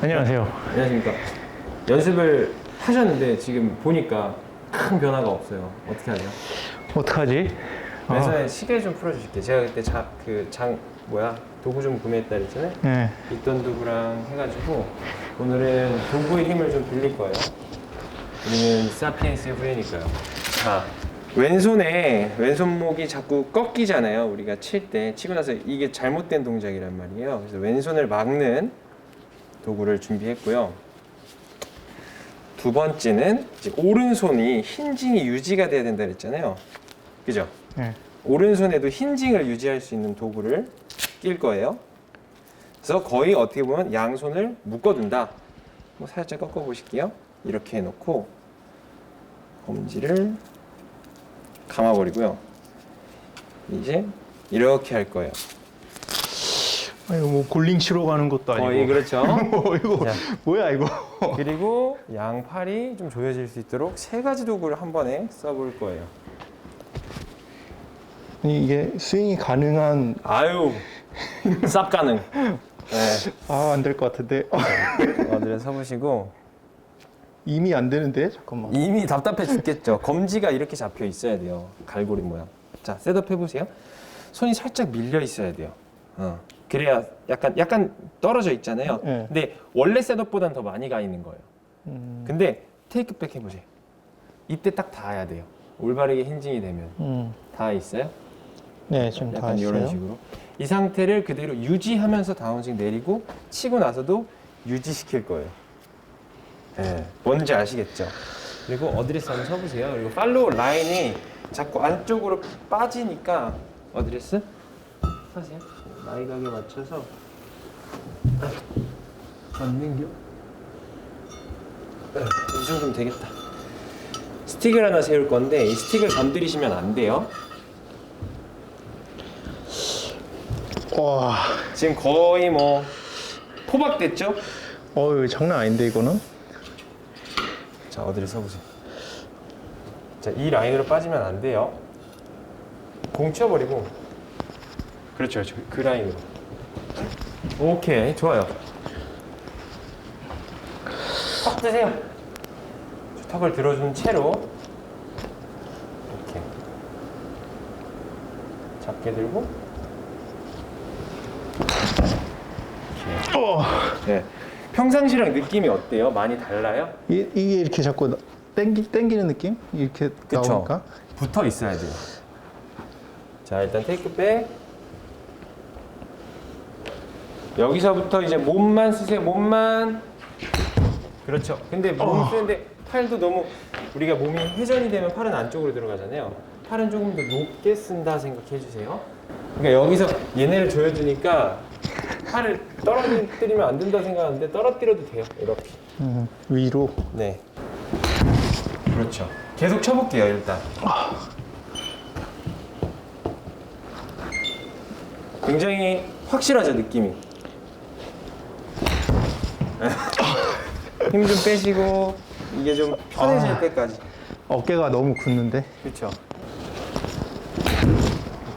안녕하세요. 안녕하십니까. 연습을 하셨는데 지금 보니까 큰 변화가 없어요. 어떻게 하죠? 어떡하지? 아, 왼손에 시계 좀 풀어주실게요. 제가 그때 자, 그 장 뭐야 도구 좀 구매했다 그랬잖아요. 네. 있던 도구랑 해가지고 오늘은 도구의 힘을 좀 빌릴 거예요. 우리는 사피엔스의 후예니까요. 자, 왼손에 왼손목이 자꾸 꺾이잖아요. 우리가 칠 때 치고 나서 이게 잘못된 동작이란 말이에요. 그래서 왼손을 막는 도구를 준비했고요. 두 번째는 오른손이 힌징이 유지가 돼야 된다 그랬잖아요. 그죠? 네. 오른손에도 힌징을 유지할 수 있는 도구를 낄 거예요. 그래서 거의 어떻게 보면 양손을 묶어둔다. 뭐 살짝 꺾어 보실게요. 이렇게 해놓고 검지를 감아버리고요. 이제 이렇게 할 거예요. 아, 이거 뭐 골링 치러 가는 것도 아니고. 거의 그렇죠. 어, 이거 자. 뭐야 이거? 그리고 양팔이 좀 조여질 수 있도록 세 가지 도구를 한 번에 써볼 거예요. 아니, 이게 스윙이 가능한 아유, 쌉 가능. 네, 아 안 될 것 같은데 어들에 서보시고 이미 안 되는데 잠깐만. 이미 답답해 죽겠죠. 검지가 이렇게 잡혀 있어야 돼요. 갈고리 모양. 자, 셋업 해보세요. 손이 살짝 밀려 있어야 돼요. 어. 그래야 약간 약간 떨어져 있잖아요. 네. 근데 원래 셋업보다는 더 많이 가 있는 거예요. 음, 근데 테이크백 해보세요. 이때 딱 닿아야 돼요. 올바르게 힌징이 되면 음. 닿아 있어요. 네 지금 다 약간 이런 했어요. 식으로 이 상태를 그대로 유지하면서 다운스윙 내리고 치고 나서도 유지시킬 거예요. 예, 뭔지 아시겠죠? 그리고 어드레스 한번 서보세요. 그리고 팔로우 라인이 자꾸 안쪽으로 빠지니까 어드레스 서세요. 나이각에 맞춰서 안 당겨. 예, 이 정도면 되겠다. 스틱을 하나 세울 건데 이 스틱을 건드리시면 안 돼요. 와, 지금 거의 뭐 포박됐죠? 어 이거 장난 아닌데 이거는? 자 어디를 서보세요. 자이 라인으로 빠지면 안 돼요. 공 치워버리고. 그렇죠, 그렇죠. 그 라인으로. 오케이, 좋아요. 턱 드세요. 턱을 들어준 채로 이렇게 잡게 들고. 이렇게. 어, 네. 평상시랑 느낌이 어때요? 많이 달라요? 이, 이게 이렇게 자꾸 나- 땡기 땡기는 느낌? 이렇게 그쵸. 나오니까. 붙어 있어야 돼요. 자, 일단 테이크백. 여기서부터 이제 몸만 쓰세요. 몸만. 그렇죠. 근데 몸 어. 쓰는데 팔도 너무 우리가 몸이 회전이 되면 팔은 안쪽으로 들어가잖아요. 팔은 조금 더 높게 쓴다 생각해 주세요. 그러니까 여기서 얘네를 조여주니까 팔을 떨어뜨리면 안 된다 생각하는데 떨어뜨려도 돼요. 이렇게. 음, 위로. 네. 그렇죠. 계속 쳐볼게요, 일단. 굉장히 확실하죠, 느낌이. 힘 좀 빼시고, 이게 좀 편해질 아. 때까지. 어깨가 너무 굳는데. 그렇죠.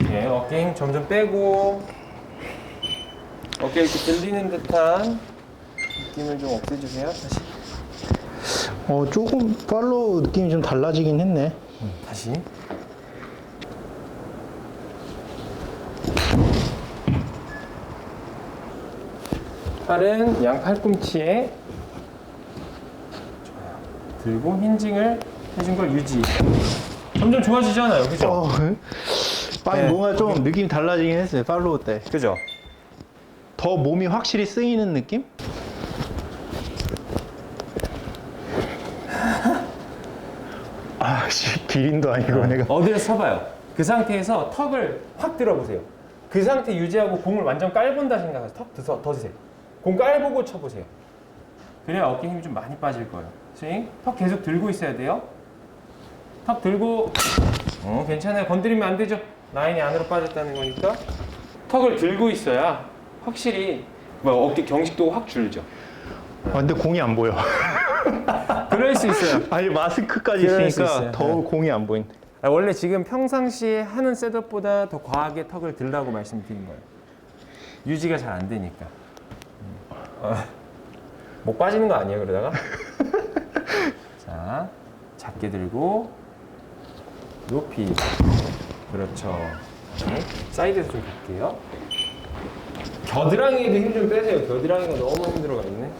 오케이, 어깨 힘 점점 빼고, 어깨 이렇게 들리는 듯한 느낌을 좀 없애주세요, 다시. 어 조금 팔로우 느낌이 좀 달라지긴 했네. 다시. 팔은 양 팔꿈치에. 들고 힌징을 해준 걸 유지. 점점 좋아지잖아요, 그죠? 어, 아니 네. 뭔가 좀 느낌이 달라지긴 했어요 팔로우 때. 그죠? 더 몸이 확실히 쓰이는 느낌? 아씨 기린도 아니고 내가 어디에 서봐요. 그 상태에서 턱을 확 들어보세요. 그 상태 유지하고 공을 완전 깔본다 생각해서 턱 더, 더 드세요. 공 깔보고 쳐보세요. 그래야 어깨 힘이 좀 많이 빠질 거예요. 스윙. 턱 계속 들고 있어야 돼요. 턱 들고. 어, 괜찮아요. 건드리면 안 되죠. 라인이 안으로 빠졌다는 거니까. 턱을 들고 있어야 확실히 뭐 어깨 경직도 확 줄죠. 아, 근데 공이 안 보여. 그럴 수 있어요. 아니 마스크까지 그럴 수 있으니까 있어요. 더 네. 공이 안 보인대. 아, 원래 지금 평상시에 하는 셋업보다 더 과하게 턱을 들라고 말씀드린 거예요. 유지가 잘 안 되니까. 음. 어. 목 빠지는 거 아니에요 그러다가? 자 작게 들고 높이. 그렇죠. 네, 사이드에서 좀 볼게요. 겨드랑이에도 힘 좀 빼세요. 겨드랑이가 너무 힘들어가 있네.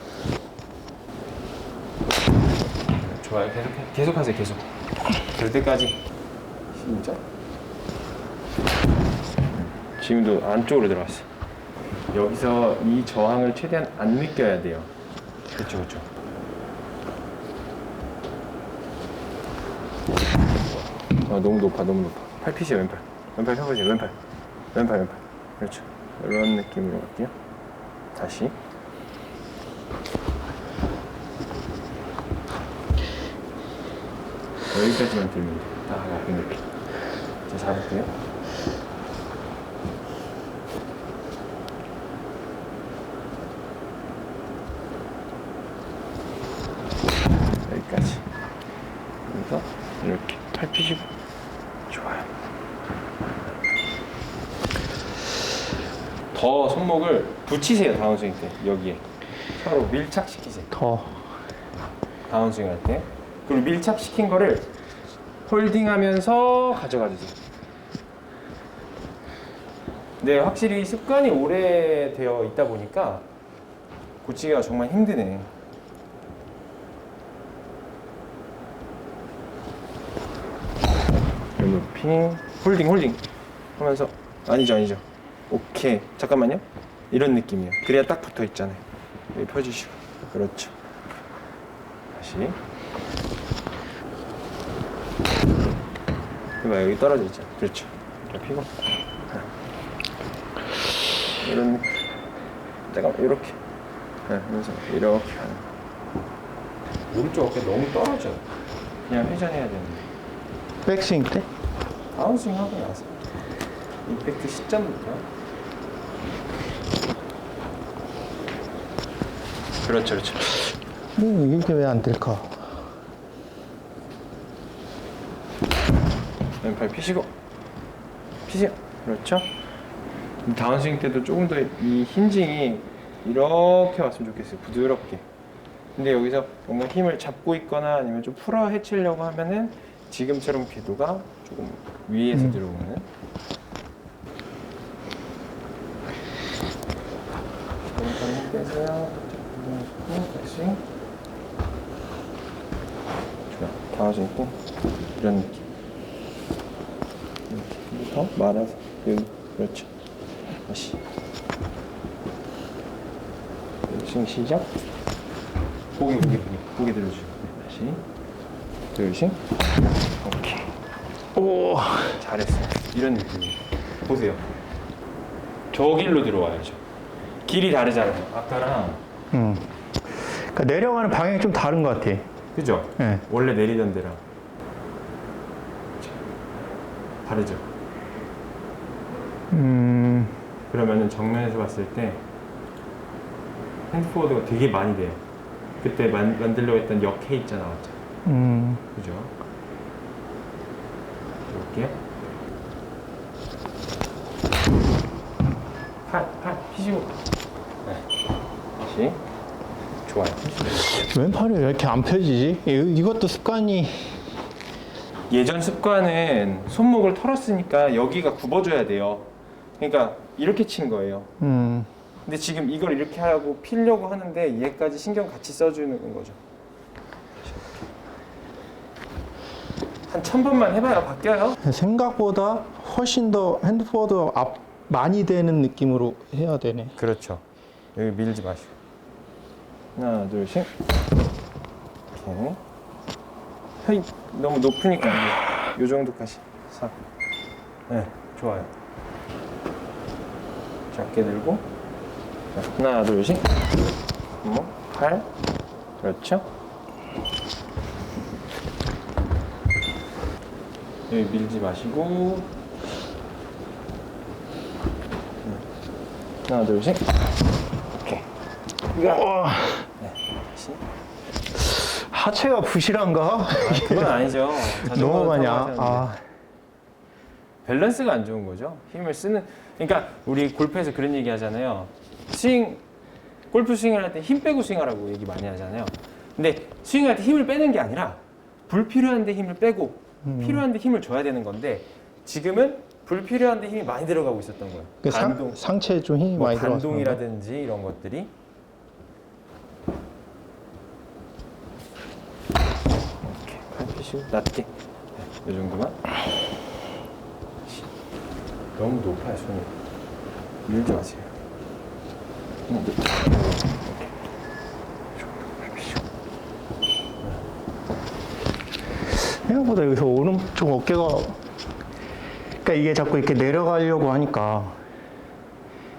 좋아요. 계속 계속 하세요 계속. 될 때까지. 진짜? 지금도 안쪽으로 들어갔어 여기서 이 저항을 최대한 안 느껴야 돼요. 그렇죠 그렇죠. 아 너무 높아 너무 높아. 팔핏이 왼팔. 왼팔 펴보세요 왼팔. 왼팔 왼팔. 그렇죠. 이런 느낌으로 갈게요. 다시. 여기까지만 들면 돼. 딱 앞에 느낌. 자, 잡을게요. 여기까지. 그래서 이렇게 팔 펴시고. 좋아요. 더 손목을 붙이세요, 다운스윙 때. 여기에. 서로 밀착시키세요. 더. 다운스윙 할 때. 그리고 밀착시킨 거를 홀딩하면서 가져가 주세요. 네, 확실히 습관이 오래되어 있다 보니까 고치기가 정말 힘드네. 높이 홀딩 홀딩 하면서 아니죠 아니죠 오케이. 잠깐만요. 이런 느낌이에요. 그래야 딱 붙어 있잖아요. 여기 펴주시고. 그렇죠. 다시. 이봐 여기 떨어져 있죠. 그렇죠. 이렇게 피고. 하나. 이런 느낌. 잠깐만 이렇게. 네, 하면서 이렇게 하는 거. 오른쪽 어깨 너무 떨어져. 그냥 회전해야 되는데. 백스윙 때? 다운스윙 하고 나서. 임팩트 시점부터 그렇죠 그렇죠. 음, 이게 왜 안 될까? 왼팔 피시고. 피세요 그렇죠? 다운스윙 때도 조금 더 이 힌징이 이렇게 왔으면 좋겠어요 부드럽게. 근데 여기서 뭔가 힘을 잡고 있거나 아니면 좀 풀어 헤치려고 하면은 지금처럼 궤도가 조금 위에서 음. 들어오는. 왼팔 힘 빼세요 다시. 좋아 다운스윙 때 이런 느낌. 이렇게부터 말아서. 여기 그렇죠. 다시. 스윙 시작. 고개 고개 고개. 고개 들어주고. 다시. 둘씩 오케이. 오. 잘했어 이런 느낌이에요. 보세요. 저 길로 들어와야죠. 길이 다르잖아요. 아까랑 음. 그러니까 내려가는 방향이 좀 다른 것 같아. 그죠? 네. 원래 내리던 데랑 자, 다르죠? 음. 그러면은 정면에서 봤을 때 핸드포워드가 되게 많이 돼요. 그때 만, 만들려고 했던 역해 있자 나왔죠. 음. 그죠? 볼게요. 팔, 팔, 피시고. 네. 다시. 좋아요. 왼팔이 왜 이렇게 안 펴지지? 이- 이것도 습관이 예전 습관은 손목을 털었으니까 여기가 굽어줘야 돼요. 그러니까 이렇게 친 거예요. 음. 근데 지금 이걸 이렇게 하고 피려고 하는데 얘까지 신경 같이 써주는 거죠. 한 천 번만 해봐요. 바뀌어요. 생각보다 훨씬 더 핸드포워드 앞 많이 되는 느낌으로 해야 되네. 그렇죠. 여기 밀지 마시고. 하나, 둘, 셋. 오케이. 헤이, 너무 높으니까 안 돼. 요 정도까지. 사. 네, 좋아요. 작게 들고. 자, 하나, 둘, 셋. 뭐, 팔. 그렇죠. 여기 밀지 마시고. 하나, 둘, 셋. 우와. 다시. 하체가 부실한가? 그건 아니죠. 너무 많이 아. 아. 밸런스가 안 좋은 거죠. 힘을 쓰는. 그러니까 우리 골프에서 그런 얘기 하잖아요. 스윙 골프 스윙을 할 때 힘 빼고 스윙하라고 얘기 많이 하잖아요. 근데 스윙할 때 힘을 빼는 게 아니라 불필요한데 힘을 빼고 필요한데 힘을 줘야 되는 건데 지금은 불필요한데 힘이 많이 들어가고 있었던 거예요. 그 상, 반동, 상체에 좀 힘이 뭐 많이 그런가? 반동이라든지 이런 것들이 이렇게 낮게. 네, 이 정도만? 너무 높아요 손이. 밀지 마세요. 생각보다 여기서 오른쪽 어깨가 그러니까 이게 자꾸 이렇게 내려가려고 하니까.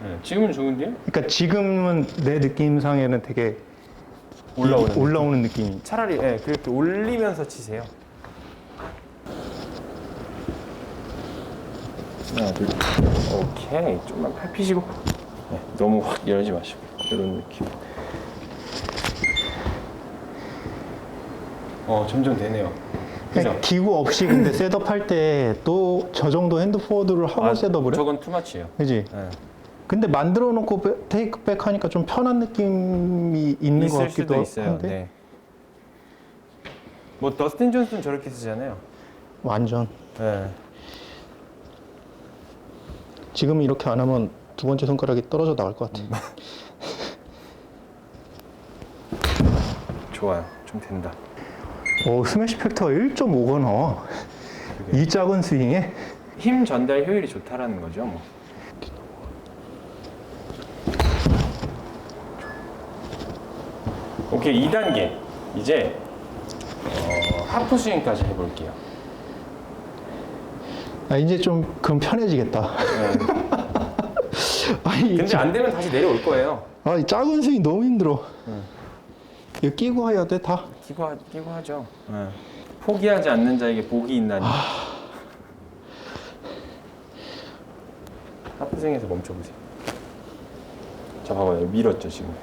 네, 지금은 좋은데요? 그러니까 지금은 내 느낌상에는 되게 올라오는 올라오는 느낌이. 차라리 예, 그렇게 올리면서 치세요. 하나, 둘, 오케이. 좀만 팔 피시고. 네, 너무 확 열지 마시고 이런 느낌. 어, 점점 되네요. 그냥 기구 없이 근데 셋업 할 때 또 저 정도 핸드 포워드를 하고 아, 셋업을 해? 저건 투마치예요. 그지? 예. 근데 만들어 놓고 백- 테이크 백 하니까 좀 편한 느낌이 있는 것 있을 같기도 수도 있어요. 한데 네. 뭐 더스틴 존스는 저렇게 쓰잖아요. 완전 예. 지금 이렇게 안 하면 두 번째 손가락이 떨어져 나갈 것 같아. 좋아요. 좀 된다. 오 스매시 팩터가 1.5가 나와. 이 작은 스윙에 힘 전달 효율이 좋다라는 거죠, 뭐. 오케이, 2단계. 이제 어, 하프 스윙까지 해볼게요. 아 이제 좀 그럼 편해지겠다. 네. 아니 근데 지- 안 되면 다시 내려올 거예요. 아, 이 작은 스윙 너무 힘들어. 응. 이거 끼고 해야 돼 다. 끼고, 하, 끼고 하죠. 네. 포기하지 않는 자에게 복이 있나니. 하프 스윙에서 멈춰보세요. 자, 봐봐요. 밀었죠, 지금.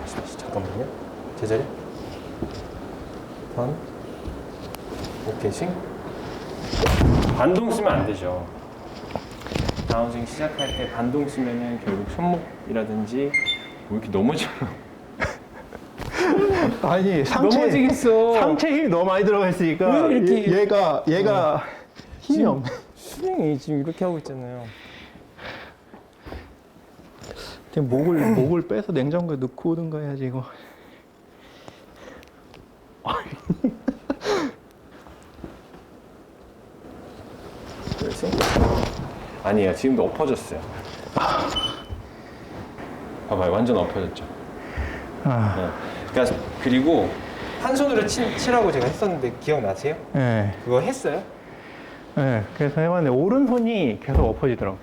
다시, 다시. 잠깐만요. 제자리. 턴. 오케이, 스윙. 반동 쓰면 안 되죠. 다운스윙 시작할 때 반동 쓰면은 결국 손목이라든지 뭐 이렇게 넘어져. 아니 상체 넘어지겠어. 상체 힘이 너무 많이 들어가 있으니까 왜 이렇게- 얘- 얘가 얘가 힘이 없. 수령이 지금 이렇게 하고 있잖아요. 지금 목을 목을 빼서 냉장고에 넣고 오든가 해야지 이거. 그래서 아니에요. 지금도 엎어졌어요. 봐봐요. 완전 엎어졌죠. 아, 네. 그러니까 그리고 한 손으로 치, 치라고 제가 했었는데 기억나세요? 예, 그거 했어요? 예. 그래서 해봤는데 오른손이 계속 엎어지더라고.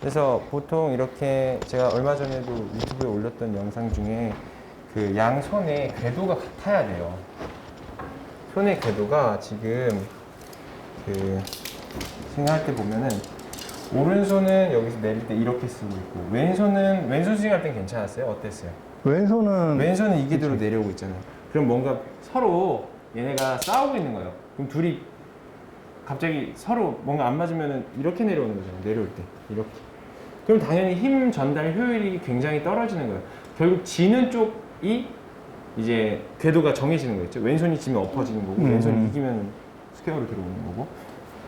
그래서 보통 이렇게 제가 얼마 전에도 유튜브에 올렸던 영상 중에 그 양 손의 궤도가 같아야 돼요. 손의 궤도가 지금 그 생각할 때 보면은 오른손은 여기서 내릴 때 이렇게 쓰고 있고 왼손은 왼손 스윙할 땐 괜찮았어요? 어땠어요? 왼손은 왼손은 이 궤도로 내려오고 있잖아요. 그럼 뭔가 서로 얘네가 싸우고 있는 거예요. 그럼 둘이 갑자기 서로 뭔가 안 맞으면 이렇게 내려오는 거잖아요. 내려올 때 이렇게. 그럼 당연히 힘 전달 효율이 굉장히 떨어지는 거예요. 결국 지는 쪽이 이제 궤도가 정해지는 거겠죠. 왼손이 지면 엎어지는 거고 음. 왼손이 이기면 스퀘어로 들어오는 거고.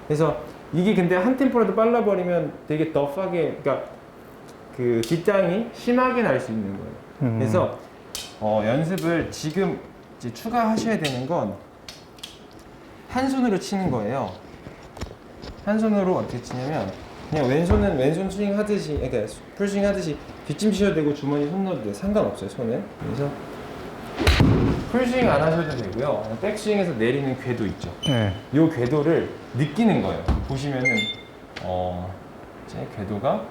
그래서 이게 근데 한 템포라도 빨라버리면 되게 덕하게 그러니까 그 뒷땅이 심하게 날 수 있는 거예요. 음. 그래서 어, 연습을 지금 이제 추가하셔야 되는 건 한 손으로 치는 거예요. 한 손으로 어떻게 치냐면 그냥 왼손은 왼손 스윙 하듯이 그러니까 풀 스윙 하듯이 뒷짐 치셔도 되고 주머니 손 넣어도 돼요. 상관없어요 손은. 그래서 풀 스윙 안 하셔도 되고요. 백 스윙에서 내리는 궤도 있죠. 예. 이 궤도를 느끼는 거예요. 보시면은 어, 제 궤도가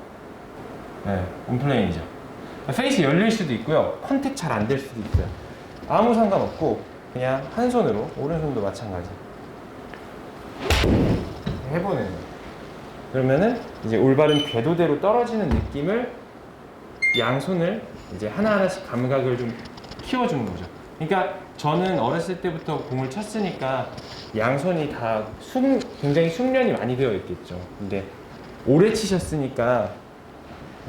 네, 온플레인이죠. 페이스 열릴 수도 있고요. 컨택 잘 안 될 수도 있어요. 아무 상관없고 그냥 한 손으로 오른손도 마찬가지 해보는 거예요. 그러면은 이제 올바른 궤도대로 떨어지는 느낌을 양손을 이제 하나하나씩 감각을 좀 키워주는 거죠. 그러니까 저는 어렸을 때부터 공을 쳤으니까 양손이 다 숙, 굉장히 숙련이 많이 되어 있겠죠. 근데 오래 치셨으니까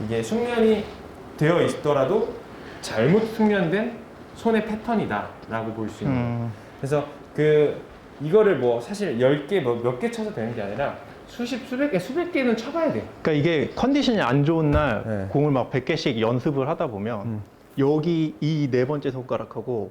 이게 숙련이 되어 있더라도 잘못 숙련된 손의 패턴이다라고 볼 수 있는. 음, 그래서 그 이거를 뭐 사실 10개 뭐몇개 쳐서 되는 게 아니라 수십 수백 개 수백 개는 쳐봐야 돼. 그러니까 이게 컨디션이 안 좋은 날 네. 공을 막 100개씩 연습을 하다 보면 음. 여기 이 네 번째 손가락하고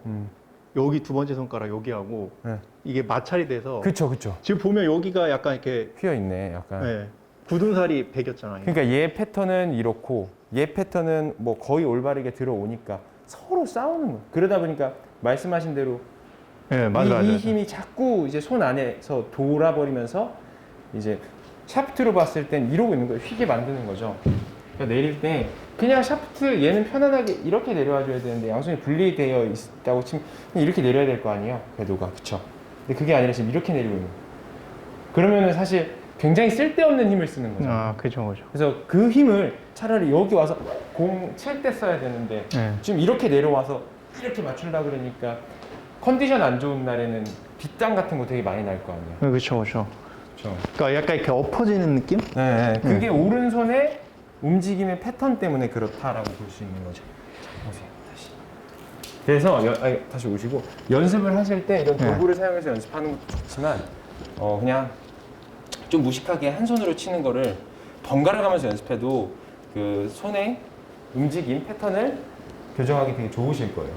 여기 두 번째 손가락 여기하고 네. 이게 마찰이 돼서 그쵸 그쵸. 지금 보면 여기가 약간 이렇게 휘어 있네 약간. 네, 굳은 살이 배겼잖아요. 그러니까 얘 패턴은 이렇고 얘 패턴은 뭐 거의 올바르게 들어오니까 서로 싸우는 거. 그러다 보니까 말씀하신 대로 네, 이, 맞아요. 이 맞아요. 힘이 자꾸 이제 손 안에서 돌아버리면서 이제 샤프트로 봤을 땐 이러고 있는 거예요. 휘게 만드는 거죠. 그러니까 내릴 때 그냥 샤프트 얘는 편안하게 이렇게 내려와 줘야 되는데 양손이 분리되어 있다고 치면 이렇게 내려야 될 거 아니에요. 궤도가 그쵸? 근데 그게 아니라 지금 이렇게 내리고 있는. 그러면은 사실 굉장히 쓸데없는 힘을 쓰는 거죠. 아, 그죠, 그죠. 그래서 그 힘을 차라리 여기 와서 공 칠 때 써야 되는데 네. 지금 이렇게 내려와서 이렇게 맞추려고 그러니까 컨디션 안 좋은 날에는 빗땅 같은 거 되게 많이 날 거 아니에요. 네, 그렇죠, 그렇죠. 그렇죠. 그러니까 약간 이렇게 엎어지는 느낌? 네, 그게 오른손의 움직임의 패턴 때문에 그렇다라고 볼 수 있는 거죠. 자, 보세요. 다시. 그래서 연- 아니, 다시 오시고 연습을 하실 때 이런 네. 도구를 사용해서 연습하는 것도 좋지만 어, 그냥 좀 무식하게 한 손으로 치는 거를 번갈아 가면서 연습해도 그 손의 움직임 패턴을 교정하기 되게 좋으실 거예요.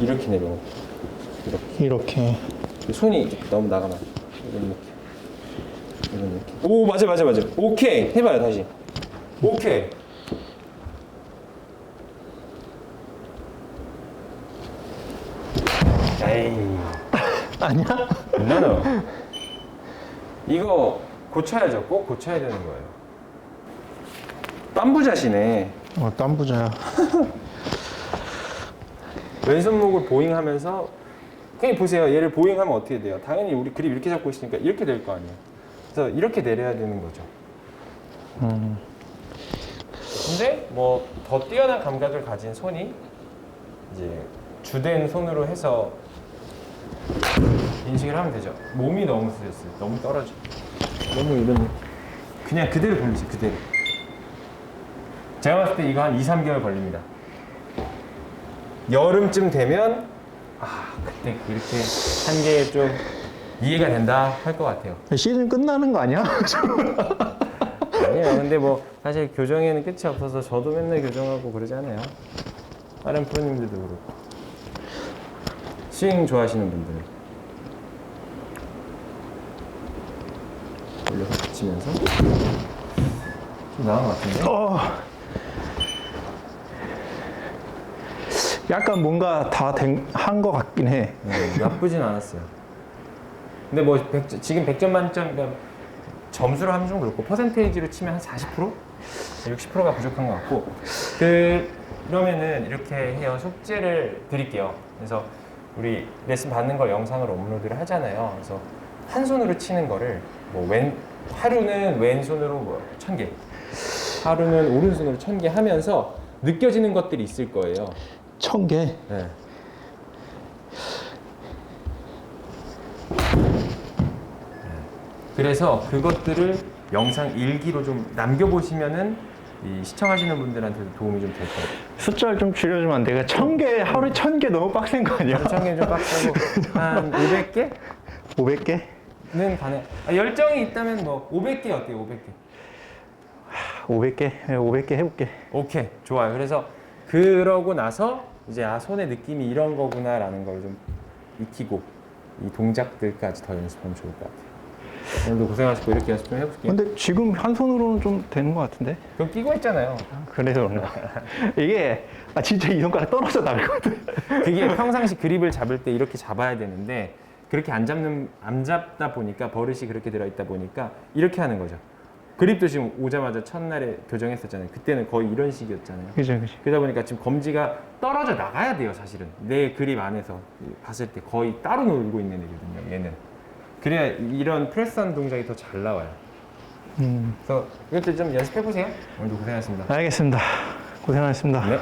이렇게 내려오고 이렇게. 이렇게. 손이 이렇게 너무 나가면 느낌 이런 느낌 오 맞아 맞아 맞아 오케이 해봐요 다시 오케이 에이 아니야? 나는 이거 고쳐야죠 꼭 고쳐야 되는 거예요 빰부자시네 어, 땀 부자야. 왼손목을 보잉하면서 그냥 보세요. 얘를 보잉하면 어떻게 돼요? 당연히 우리 그립 이렇게 잡고 있으니까 이렇게 될 거 아니에요. 그래서 이렇게 내려야 되는 거죠. 음. 근데 뭐 더 뛰어난 감각을 가진 손이 이제 주된 손으로 해서 인식을 하면 되죠. 몸이 너무 쓰였어요. 너무 떨어져. 너무 이런. 그냥 그대로 돌리세요. 그대로. 제가 봤을 때 이거 한 2, 3개월 걸립니다. 여름쯤 되면 아 그때 이렇게 한게좀 이해가 된다 할 것 같아요. 시즌 끝나는 거 아니야? 아니에요. 근데 뭐 사실 교정에는 끝이 없어서 저도 맨날 교정하고 그러잖아요. 다른 프로님들도 그렇고. 스윙 좋아하시는 분들은 올려서 붙이면서 좀 나은 것 같은데? 어. 약간 뭔가 다 한 거 같긴 해. 네, 나쁘진 않았어요. 근데 뭐 100, 지금 100점 만점 그러니까 점수로 하면 좀 그렇고 퍼센테이지로 치면 한 40%? 60%가 부족한 것 같고 그러면은 이렇게 해요. 숙제를 드릴게요. 그래서 우리 레슨 받는 걸 영상으로 업로드를 하잖아요. 그래서 한 손으로 치는 거를 뭐 왼 하루는 왼손으로 뭐 1000개 하루는 오른손으로 1000개 하면서 느껴지는 것들이 있을 거예요. 천 개. 네. 그래서 그것들을 영상 일기로 좀 남겨보시면은 이 시청하시는 분들한테도 도움이 좀 될 거예요. 숫자를 좀 줄여주면 안 돼. 천 개, 하루에 천 개 너무 빡센 거 아니야? 천개 좀 빡세고 한 500개는 500개? 가능. 아, 열정이 있다면 뭐 500개 어때요? 500개. 500개? 500개 해볼게. 오케이 좋아요. 그래서 그러고 나서 이제 아 손의 느낌이 이런 거구나라는 걸 좀 익히고 이 동작들까지 더 연습하면 좋을 것 같아요. 오늘도 고생하셨고 이렇게 연습 좀 해볼게요. 근데 지금 한 손으로는 좀 되는 것 같은데? 그럼 끼고 했잖아요. 그래서 그런가. 이게, 아, 진짜 이 손가락 떨어져 나갈 것 같아. 그게 평상시 그립을 잡을 때 이렇게 잡아야 되는데 그렇게 안 잡는 안 잡다 보니까 버릇이 그렇게 들어 있다 보니까 이렇게 하는 거죠. 그립도 지금 오자마자 첫날에 교정했었잖아요. 그때는 거의 이런 식이었잖아요. 그죠, 그죠. 그러다 보니까 지금 검지가 떨어져 나가야 돼요, 사실은. 내 그립 안에서 봤을 때 거의 따로 놀고 있는 애거든요, 얘는. 그래야 이런 프레스한 동작이 더 잘 나와요. 음, 그래서 이것들 좀 연습해 보세요. 오늘도 고생하셨습니다. 알겠습니다. 고생하셨습니다. 네.